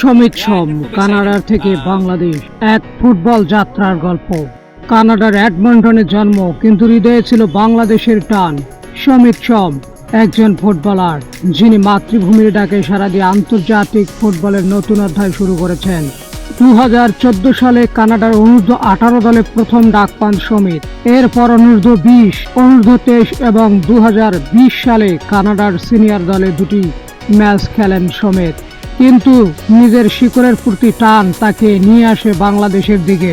সমিত সোম, কানাডার থেকে বাংলাদেশ, এক ফুটবল যাত্রার গল্প। কানাডার অ্যাডমন্টনে জন্ম, কিন্তু হৃদয়ে ছিল বাংলাদেশের টান। সমিত সম, একজন ফুটবলার, যিনি মাতৃভূমির ডাকে সারা দিয়ে আন্তর্জাতিক ফুটবলের নতুন অধ্যায় শুরু করেছেন। দু হাজার চোদ্দ সালে কানাডার অনূর্ধ্ব আঠারো দলে প্রথম ডাক পান সমিত। এরপর অনূর্ধ্ব বিশ, অনূর্ধ্ব তেইশ এবং দু হাজার বিশ সালে কানাডার সিনিয়র দলে দুটি ম্যাচ খেলেন সমেত। কিন্তু নিজের শিকড়ের প্রতি টান তাকে নিয়ে আসে বাংলাদেশের দিকে।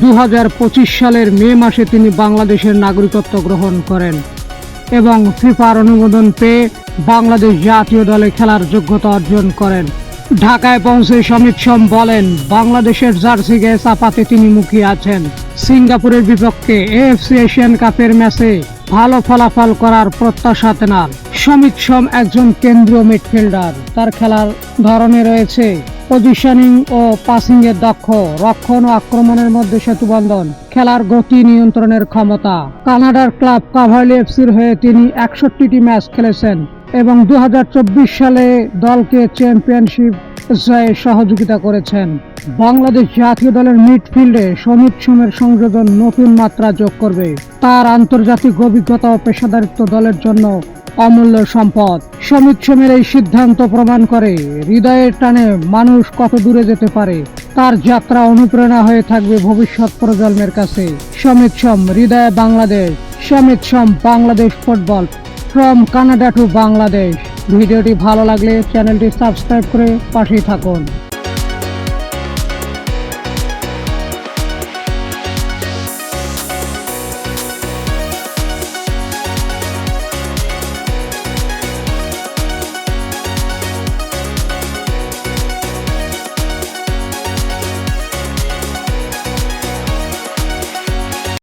দু হাজার পঁচিশ সালের মে মাসে তিনি বাংলাদেশের নাগরিকত্ব গ্রহণ করেন এবং ফিফার অনুমোদন পেয়ে বাংলাদেশ জাতীয় দলে খেলার যোগ্যতা অর্জন করেন। ঢাকায় পৌঁছে সমিত সোম বলেন, বাংলাদেশের জার্সি গায়ে চাপাতে তিনি মুখিয়ে আছেন। সিঙ্গাপুরের বিপক্ষে এএফসি এশিয়ান কাপের ম্যাচে ভালো ফলাফল করার প্রত্যাশা তেনার। সমিত সোম একজন কেন্দ্রীয় মিডফিল্ডার। তার খেলার ধরনে রয়েছে পজিশনিং ও পাসিং এর দক্ষ, রক্ষণ ও আক্রমণের মধ্যে সেতুবন্ধন, খেলার গতি নিয়ন্ত্রণের ক্ষমতা। কানাডার ক্লাব কাভারলি এফসির হয়ে তিনি একষট্টিটি ম্যাচ খেলেছেন এবং দু হাজার চব্বিশ সালে দলকে চ্যাম্পিয়নশিপ জয়ে সহযোগিতা করেছেন। বাংলাদেশ জাতীয় দলের মিডফিল্ডে সমিত সোমের সংযোজন নতুন মাত্রা যোগ করবে। তার আন্তর্জাতিক অভিজ্ঞতা ও পেশাদারিত্ব দলের জন্য অমূল্য সম্পদ। সমিত সোমের এই সিদ্ধান্ত প্রমাণ করে, হৃদয়ের টানে মানুষ কত দূরে যেতে পারে, তার যাত্রা অনুপ্রেরণা হয়ে থাকবে ভবিষ্যৎ প্রজন্মের কাছে। সমিত সোম হৃদয় Bangladesh. Samit Som Bangladesh football. From Canada to Bangladesh. ভিডিওটি ভালো লাগলে চ্যানেলটি সাবস্ক্রাইব করে পাশেই থাকুন।